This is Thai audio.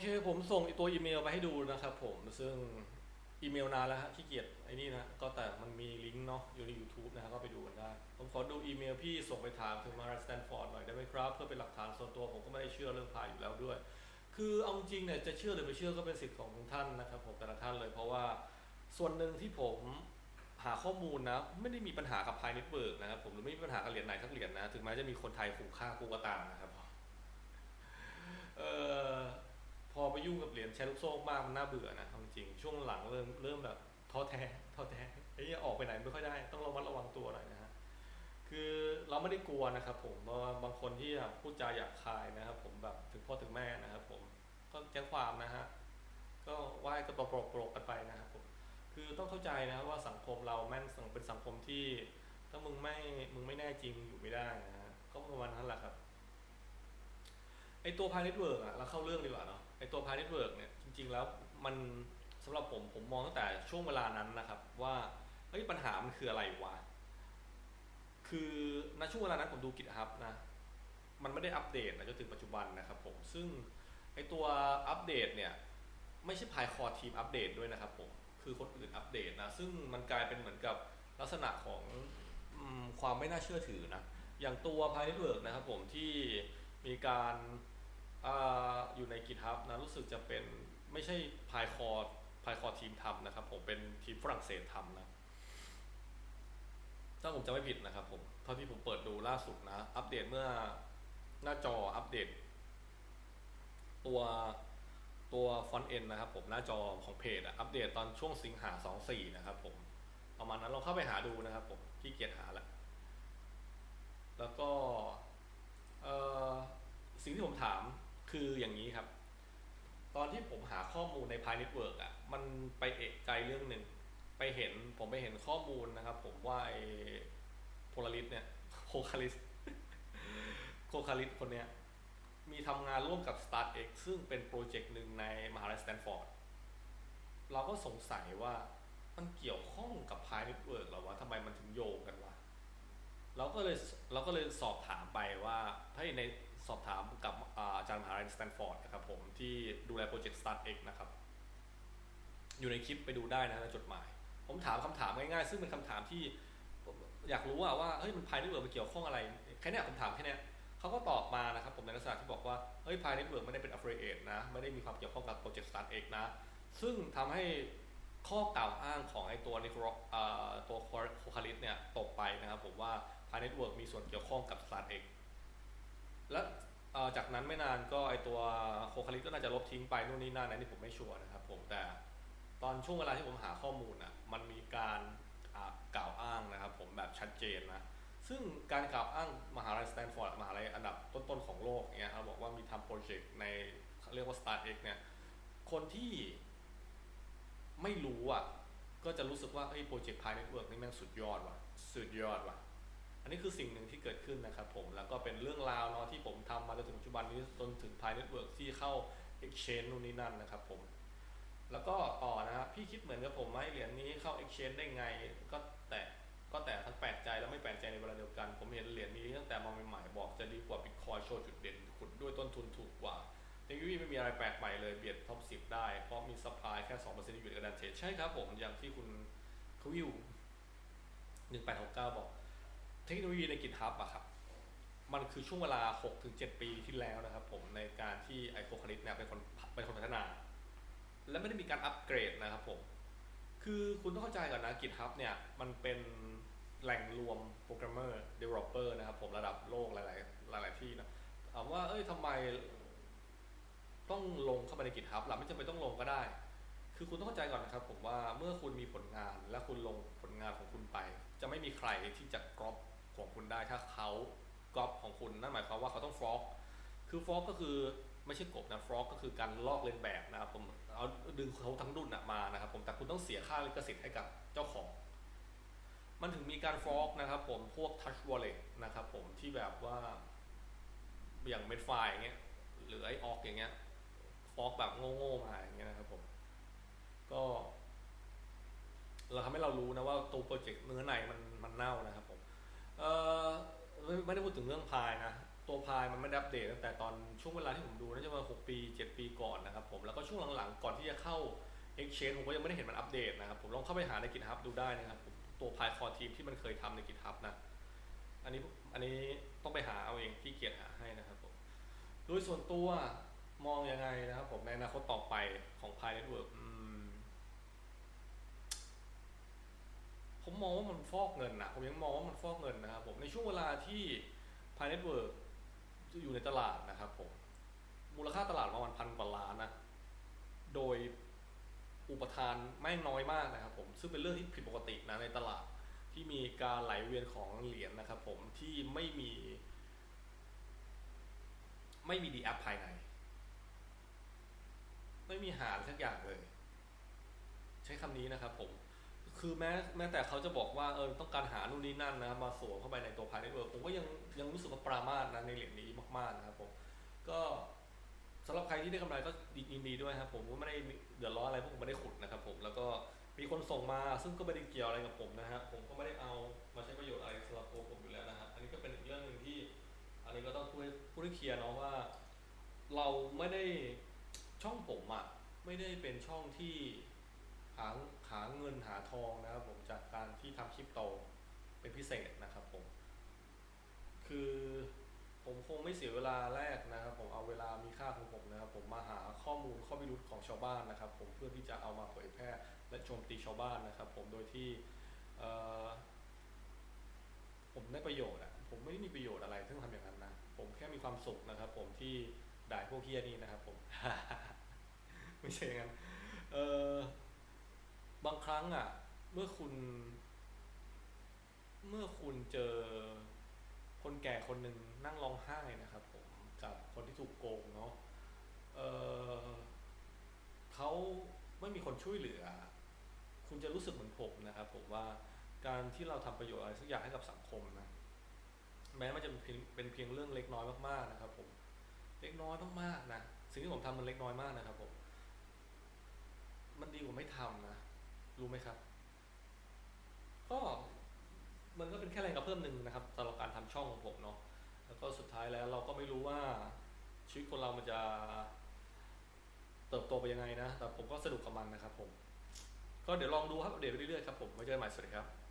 เค ผมส่งตัวอีเมลไปให้ดูนะครับผมซึ่งอีเมลนานแล้วฮะขี้เกียจไอ้นี่นะ ก็แต่มันมีลิงก์เนาะอยู่ใน YouTube นะฮะก็ไปดูกันได้ ผมขอดูอีเมลพี่ส่งไปถามถึงมาราสแตนฟอร์ดหน่อยได้ไหมครับ เพื่อเป็นหลักฐานส่วนตัวผมก็ไม่ได้เชื่อเรื่องพายอยู่แล้วด้วย คือเอาจริงเนี่ยจะเชื่อหรือไม่เชื่อก็เป็นสิทธิ์ของท่านนะครับ ผมแต่ละท่านเลยเพราะว่าส่วนหนึ่งที่ผมหาข้อมูลนะไม่ได้มีปัญหากับพายเน็ตเวิร์กนะครับผมหรือไม่มีปัญหากับเหรียญไหนทักเหรียญนะถึงแม้จะมีคนไทยขู่ฆ่ากูก็ตามนะครับเอ่อพอไป ยุ่งกับเหรียญแชร์ลูกโซ่มากมันน่าเบื่อนะเอาจริงช่วงหลังเริ่มเริ่มแบบท้อแท้ท้อแท้ไอ้ยออกไปไหนไม่ค่อยได้ ต้องระมัดระวังตัวหน่อยนะฮะคือเราไม่ได้กลัวนะครับ ผมว่าบางคนที่พูดจาหยาบคายนะครับ ผมแบบถึงพ่อถึงแม่นะครับ ผมก็แจ้งความนะฮะก็ไหว้ก็ปรกปรกกันไปนะครับผมคือต้องเข้าใจนะว่าสังคมเราแม่งเป็นสังคมที่ ถ้ามึงไม่มึงไม่แน่จริงอยู่ไม่ได้นะฮะก็ประมาณนั้นแหละครับไอตัวพายเน็ตเวิร์กอะเราเข้าเรื่องดีกว่าเนาะ ตัวพายเน็ตเวิร์กเนี่ยจริง ๆ แล้วมันสำหรับผมผมมองตั้งแต่ช่วงเวลานั้นนะครับ ว่าเฮ้ยปัญหามันคืออะไรวะคือณช่วงเวลานั้นผมดูกิจฮับนะ มันไม่ได้อัปเดตนะจนถึงปัจจุบันนะครับผมซึ่งไอตัวอัปเดตเนี่ย ไม่ใช่พายคอทีมอัปเดตด้วยนะครับผมคือคนอื่นอัปเดตนะ ซึ่งมันกลายเป็นเหมือนกับลักษณะของอความไม่น่าเชื่อถือนะ อย่างตัวพายเน็ตเวิร์กนะครับผมที่มีการ อยู่ในกิจฮับนะรู้สึกจะเป็นไม่ใช่พายคอพายคอทีมทำนะครับ ผมเป็นทีมฝรั่งเศสทำนะถ้าผมจะไม่ผิดนะครับผมเท่าที่ผมเปิดดูล่าสุดนะ อัปเดตเมื่อหน้าจออัปเดต ตัวตัวฟอนต์เอ็นนะครับผมหน้าจอของเพจอัปเดตตอนช่วงสิงหาสองสี่นะครับผมประมาณนั้นลองเข้าไปหาดูนะครับผมขี้เกียจหาละแล้วก็สิ่งที่ผมถาม คืออย่างนี้ครับ ตอนที่ผมหาข้อมูลในพายเน็ตเวิร์กอะมันไปเอกใจเรื่องหนึ่งไปเห็นผมไปเห็นข้อมูลนะครับ ผมว่าไอ้โพลาริสเนี่ยโคคาริสโคคาริสคนเนี้ยมีทำงานร่วมกับ StartX ซึ่งเป็นโปรเจกต์หนึ่งในมหาลัยสแตนฟอร์ดเราก็สงสัยว่ามันเกี่ยวข้องกับพายเน็ตเวิร์กหรอวะทำไมมันถึงโยงกันวะเราก็เลยเราก็เลยสอบถามไปว่าให้ใน สอบถามกับอาจารย์มหาลัยสแตนฟอร์ดนะครับผมที่ดูแลโปรเจกต์ StartX นะครับ อยู่ในคลิปไปดูได้นะในจดหมาย ผมถามคำถามง่ายๆ ซึ่งเป็นคำถามที่อยากรู้ว่าว่าเฮ้ยมันพายเน็ตเวิร์กมันเกี่ยวข้องอะไร แค่นี้ผมถามแค่นี้เขาก็ตอบมานะครับผมในลักษณะที่บอกว่าเฮ้ยพายเน็ตเวิร์กไม่ได้เป็น affiliate นะ ไม่ได้มีความเกี่ยวข้องกับโปรเจกต์ Start X นะ ซึ่งทำให้ข้อกล่าวอ้างของไอ้ตัวนิโครตัวโคคาริสเนี่ยตกไปนะครับผมว่าพายเน็ตเวิร์กมีส่วนเกี่ยวข้องกับ Start X และจากนั้นไม่นานก็ไอตัวโคคาริสก็น่าจะลบทิ้งไปนู่นนี่นั่นนะนี่ผมไม่ชัวร์นะครับผมแต่ตอนช่วงเวลาที่ผมหาข้อมูลอะมันมีการกล่าวอ้างนะครับผมแบบชัดเจนนะซึ่งการกล่าวอ้างมหาลัยสแตนฟอร์ดมหาลัยอันดับต้นๆของโลกเนี่ยเราบอกว่ามีทำโปรเจกต์ในเรียกว่า StartX เนี่ยคนที่ไม่รู้อะก็จะรู้สึกว่าไอ้โปรเจกต์พายเน็ตเวิร์กนี่แม่งสุดยอดว่ะสุดยอดว่ะ อันนี้คือสิ่งหนึ่งที่เกิดขึ้นนะครับผม แล้วก็เป็นเรื่องราวเนาะที่ผมทำมาจนถึงปัจจุบันนี้จนถึงพายเน็ตเวิร์กที่เข้า Exchange นู่นนี่นั่นนะครับผม แล้วก็ต่อนะฮะพี่คิดเหมือนกับผมไหมเหรียญนี้เข้า Exchange ได้ไง ก็แต่ก็แต่ทั้งแปลกใจและไม่แปลกใจในเวลาเดียวกัน ผมเห็นเหรียญนี้ตั้งแต่มาใหม่ๆบอกจะดีกว่าบิตคอยโชว์จุดเด่นขุดด้วยต้นทุนถูกกว่าเทคโนโลยีไม่มีอะไรแปลกใหม่เลยเบียดท็อปสิได้ เพราะมีซัพพลายแค่สองเปอร์เซ็นต์ที่อยู่ในกระดานเทรดใช่ครับผมอย่างที่คุณควิวหนึ่งแปดหกเก้าบอก เทคโนโลยีในกิจฮับอะครับ มันคือช่วงเวลา 6-7 ปีที่แล้วนะครับผมในการที่ไอโฟคาริสเนี่ยเป็นคนเป็นคนพัฒนา และไม่ได้มีการอัปเกรดนะครับผม คือคุณต้องเข้าใจก่อนนะกิจฮับเนี่ย มันเป็นแหล่งรวมโปรแกรมเมอร์เดเวลลอปเปอร์นะครับผมระดับโลกหลาย ๆ หลาย ๆ ที่นะถามว่าเอ้ยทำไมต้องลงเข้าไปในกิจฮับหล่ะไม่จำเป็นต้องลงก็ได้ คือคุณต้องเข้าใจก่อนนะครับ ผมว่าเมื่อคุณมีผลงานและคุณลงผลงานของคุณไป จะไม่มีใครที่จะกรอบ ของคุณได้ถ้าเขากรอบของคุณนั่นหมายความว่าเขาต้องฟลอกคือฟลอกก็คือไม่ใช่กบนะฟลอกก็คือการลอกเลียนแบบนะครับผมเอาดึงเขาทั้งดุนมานะครับผมแต่คุณต้องเสียค่าลิขสิทธิ์ให้กับเจ้าของ มันถึงมีการฟอกนะครับผมพวก Touch Wallet นะครับผมที่แบบว่าอย่างเม็ดไฟอย่างเงี้ยหรือไอออกอย่างเงี้ยฟอกแบบโง่ๆมาอย่างเงี้ยนะครับผมก็เราทำให้เรารู้นะว่าตัวโปรเจกต์เนื้อในมันมันเน่านะครับผม เออไม่ได้พูดถึงเรื่องพายนะ ตัวพายมันไม่ได้อัปเดตตั้งแต่ตอนช่วงเวลาที่ผมดูน่าจะมาหกปีเจ็ดปีก่อนนะครับผมแล้วก็ช่วงหลังๆก่อนที่จะเข้า Exchange ผมก็ยังไม่ได้เห็นมันอัปเดตนะครับผมลองเข้าไปหาใน GitHub ดูได้นะครับตัว PyCore team ที่มันเคยทำใน GitHub นะอันนี้อันนี้ต้องไปหาเอาเองที่เกียจหาให้นะครับผมโดยส่วนตัวมองยังไงนะครับผมในอนาคตต่อไปของ Pi Network อืม ผมมองว่ามันฟอกเงินนะผมยังมองว่ามันฟอกเงินนะครับผมในช่วงเวลาที่ Pi Network อยู่ในตลาดนะครับผมมูลค่าตลาดประมาณพันกว่าล้านนะโดยอุปทานไม่น้อยมากนะครับผมซึ่งเป็นเรื่องที่ผิดปกตินะในตลาดที่มีการไหลเวียนของเหรียญนะครับผมที่ไม่มี ไม่มีดีแอปภายใน ไม่มีหารสักอย่างเลย ใช้คำนี้นะครับผม คือแม้แม้แต่เขาจะบอกว่าเออต้องการหานู่นนี่นั่นนะครับมาสวมเข้าไปในตัวพายเน็ตเวิร์กผมก็ยังยังรู้สึกว่าปรามาสนะในเหรียญนี้มากๆนะครับผมก็สำหรับใครที่ได้กำไรก็ยินดีด้วยครับผมก็ไม่ได้เดือดร้อนอะไรเพราะผมไม่ได้ขุดนะครับผมแล้วก็มีคนส่งมาซึ่งก็ไม่ได้เกี่ยวอะไรกับผมนะฮะผมก็ไม่ได้เอามาใช้ประโยชน์อะไรสำหรับตัวผมอยู่แล้วนะฮะอันนี้ก็เป็นอีกเรื่องหนึ่งที่ อันนี้ก็ต้องพูดพูดให้เคลียร์เนาะว่า เราไม่ได้ช่องผมอะไม่ได้เป็นช่องที่ หาหาเงินหาทองนะครับผมจากการที่ทำคริปโตเป็นพิเศษนะครับผม คือผมคงไม่เสียเวลาแรกนะครับ ผมเอาเวลามีค่าของผมนะครับ ผมมาหาข้อมูลข้อพิรุธของชาวบ้านนะครับ ผมเพื่อที่จะเอามาเผยแพร่และโจมตีชาวบ้านนะครับ ผมโดยที่ผมได้ประโยชน์อะผมไม่ได้มีประโยชน์อะไรซึ่งทำอย่างนั้นนะผมแค่มีความสุขนะครับ ผมที่ด่าพวกเฮียนี่นะครับ ผม ไม่ใช่อย่างนั้นเออ บางครั้งอะ เมื่อคุณ เมื่อคุณเจอคนแก่คนหนึ่งนั่งร้องไห้นะครับ ผมกับคนที่ถูกโกงเนาะเออเขาไม่มีคนช่วยเหลือ คุณจะรู้สึกเหมือนผมนะครับ ผมว่าการที่เราทำประโยชน์อะไรสักอย่างให้กับสังคมนะแม้มันจะเป็นเพียงเรื่องเล็กน้อยมากๆนะครับ ผม เล็กน้อยมากๆนะสิ่งที่ผมทำมันเล็กน้อยมากนะครับ ผม มันดีกว่าไม่ทำนะ รู้ไหมครับ ก็มันก็เป็นแค่แรงกระเพื่อมหนึ่งนะครับสำหรับการทำช่องของผมเนาะแล้วก็สุดท้ายแล้วเราก็ไม่รู้ว่าชีวิตคนเรามันจะเติบโตไปยังไงนะ แต่ผมก็สนุกกับมันนะครับผม ก็เดี๋ยวลองดูครับอัปเดตไปเรื่อยๆครับผมไว้เจอกันใหม่สวัสดีครับ